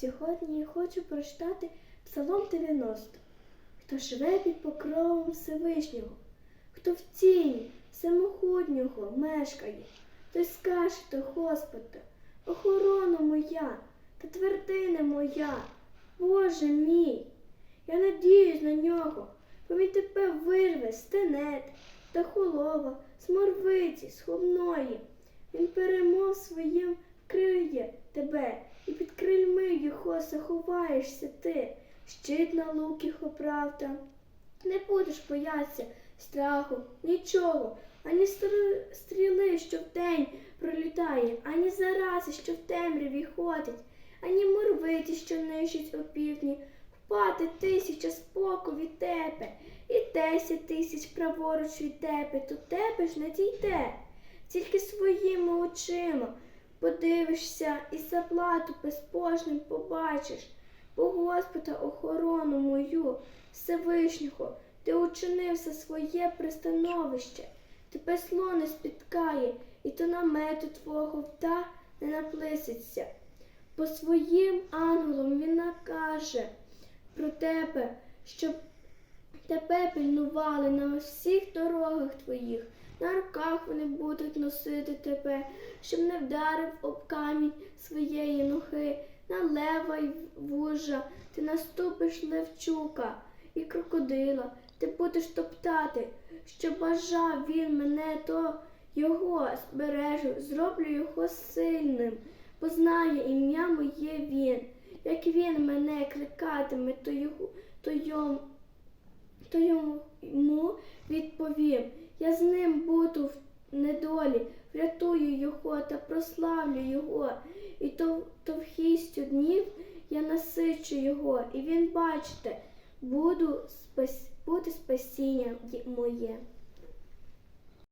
Сьогодні я хочу прочитати Псалом 90. Хто живе під покровом Всевишнього, хто в тіні самохуднього мешкає, той скаже до Господа, охорона моя та твердиня моя, Боже мій, я надіюсь на нього, бо він тебе вирве з тенет та холова, з морвиці, з ховної. Він перемов своїм криє тебе, і під крильми його заховаєшся ти, щит на лук його правда. Не будеш боятися страху, нічого, ані стріли, що вдень пролітає, ані зарази, що в темряві ходить, ані морвиці, що нищить опівдні. Впаде тисяча споку від тебе, і десять тисяч праворуч від тебе, то тебе ж не дійде. Тільки своїми очима подивишся і заплату безбожним побачиш, бо Господа охорону мою, Всевишнього, ти учинив за своє пристановище, тебе зло не спіткає, і до намету твого вда не наплиситься. По своїм ангелам він накаже про тебе, щоб тебе пильнували на всіх дорогах твоїх, на руках вони будуть носити тебе, щоб не вдарив об камінь своєї ноги, на лева й вужа, ти наступиш левчука і крокодила, ти будеш топтати, що бажав він мене, то його збережу, зроблю його сильним, бо знає ім'я моє він. Як він мене кликатиме, то його, то йому, то йому відповім. Я з ним буду в недолі, врятую його та прославлю його, і то, товхістю днів я насичу його, і він, бачите, буду спас, буде спасіння моє.